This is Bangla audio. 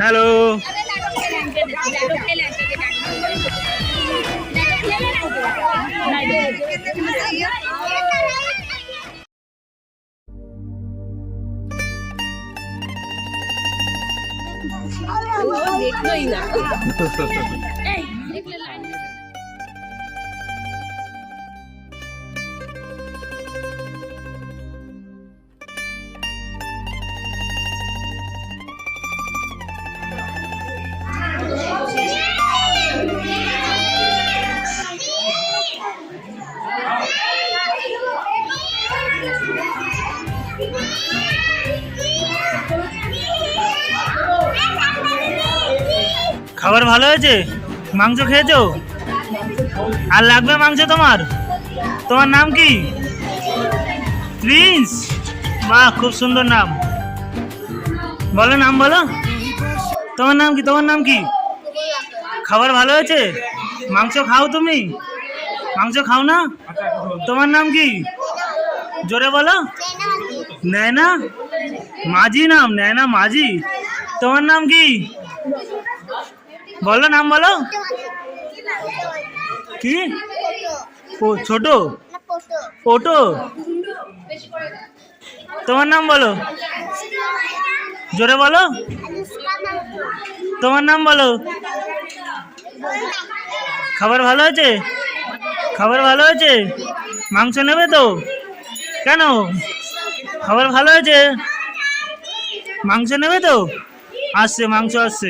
হ্যালো দেখলোই না খাবার ভালো হয়েছে? মাংস খেয়েছো? আর লাগবে মাংস তোমার? তোমার নাম কি? প্রিন্স? বাহ, খুব সুন্দর নাম। বলো নাম, বলো। তোমার নাম কি? তোমার নাম কি? খাবার ভালো হয়েছে? মাংস খাও তুমি? মাংস খাও না? তোমার নাম কি? জোরে বলো। নেয়না মাঝি নাম নেয়না মাঝি তোমার নাম কি বলো নাম বলো কি ছোট ওটো তোমার নাম বলো জোরে বলো তোমার নাম বলো খাবার ভালো হয়েছে খাবার ভালো হয়েছে মাংস নেবে তো কেন খাবার ভালো আছে? মাংস নেবে তো? আসছে মাংস আসছে।